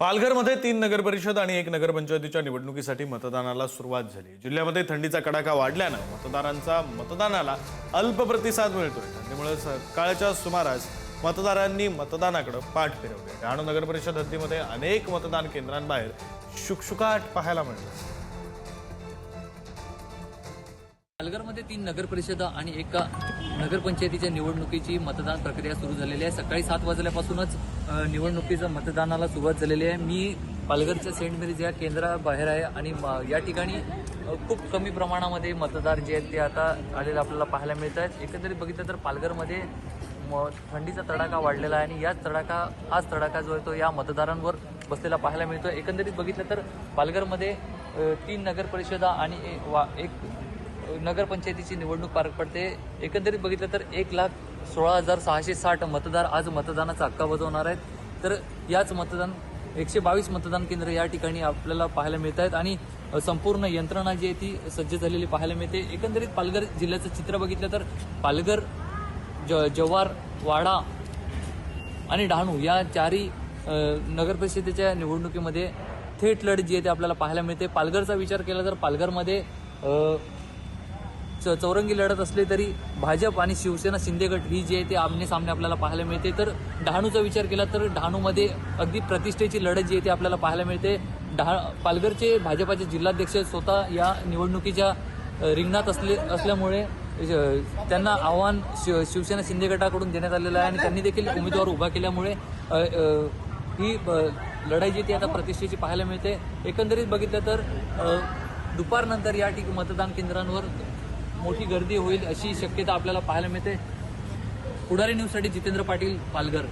पालघरमध्ये तीन नगरपरिषद आणि एक नगरपंचायतीच्या निवडणुकीसाठी मतदानाला सुरुवात झाली. जिल्ह्यामध्ये थंडीचा कडाका वाढल्यानं मतदारांचा मतदानाला अल्प प्रतिसाद मिळतोय. थंडीमुळे सकाळच्या सुमारास मतदारांनी मतदानाकडे पाठ फिरवले. डहाणू नगरपरिषद हद्दीमध्ये अनेक मतदान केंद्रांबाहेर शुकशुकाट पाहायला मिळतो पालघरमध्ये तीन नगरपरिषदा आणि एका नगरपंचायतीच्या निवडणुकीची मतदान प्रक्रिया सुरू झालेली आहे. सकाळी सात वाजल्यापासूनच निवडणुकीचं मतदानाला सुरुवात झालेली आहे. मी पालघरच्या सेंट मेरीज या केंद्राबाहेर आहे आणि म- या ठिकाणी खूप कमी प्रमाणामध्ये मतदार जे आहेत ते आता आलेले आपल्याला पाहायला मिळत आहेत एकंदरीत बघितलं तर पालघरमध्ये म थंडीचा तडाखा वाढलेला आहे आणि याच तडाखा हाच तडाखा जो आहे तो या मतदारांवर बसलेला पाहायला मिळतो एकंदरीत बघितलं तर पालघरमध्ये तीन तीन नगरपरिषदा आणि वा- एक नगरपंचायतीची निवडणूक पार पडते. एकंदरीत बघितलं तर एक लाख सोळा हजार सहाशे साठ मतदार आज मतदानाचा हक्का बजावणार आहेत. तर याच मतदान एकशे बावीस मतदान केंद्र या ठिकाणी आपल्याला पाहायला मिळत आहेत आणि संपूर्ण यंत्रणा जी आहे ती सज्ज झालेली पाहायला मिळते. एकंदरीत पालघर जिल्ह्याचं चित्र बघितलं तर पालघर ज जव्हार वाडा आणि डहाणू या चारही नगरपरिषदेच्या निवडणुकीमध्ये थेट लढत जी आहे ते आपल्याला पाहायला मिळते. पालघरचा विचार केला तर पालघरमध्ये चौरंगी लढत असली तरी भाजप आणि शिवसेना शिंदेगट ही जी आहे ते आमने सामने आपल्याला पाहायला मिळते. तर डहाणूचा विचार केला तर डहाणूमध्ये अगदी प्रतिष्ठेची लढत जी आहे ती आपल्याला पाहायला मिळते. डहा पालघरचे भाजपाचे जिल्हाध्यक्ष स्वतः या निवडणुकीच्या रिंगणात असले असल्यामुळे त्यांना आव्हान शिव शिवसेना शिंदे गटाकडून देण्यात आलेलं आहे आणि त्यांनी देखील उमेदवार उभा केल्यामुळे ही लढाई जी ती आता प्रतिष्ठेची पाहायला मिळते. एकंदरीत बघितलं तर दुपारनंतर या ठिकाणी मतदान केंद्रांवर मोठी गर्दी होईल अशी शक्यता आपल्याला पाहायला मिळते. पुढारी न्यूजसाठी जितेंद्र पाटील पालघर.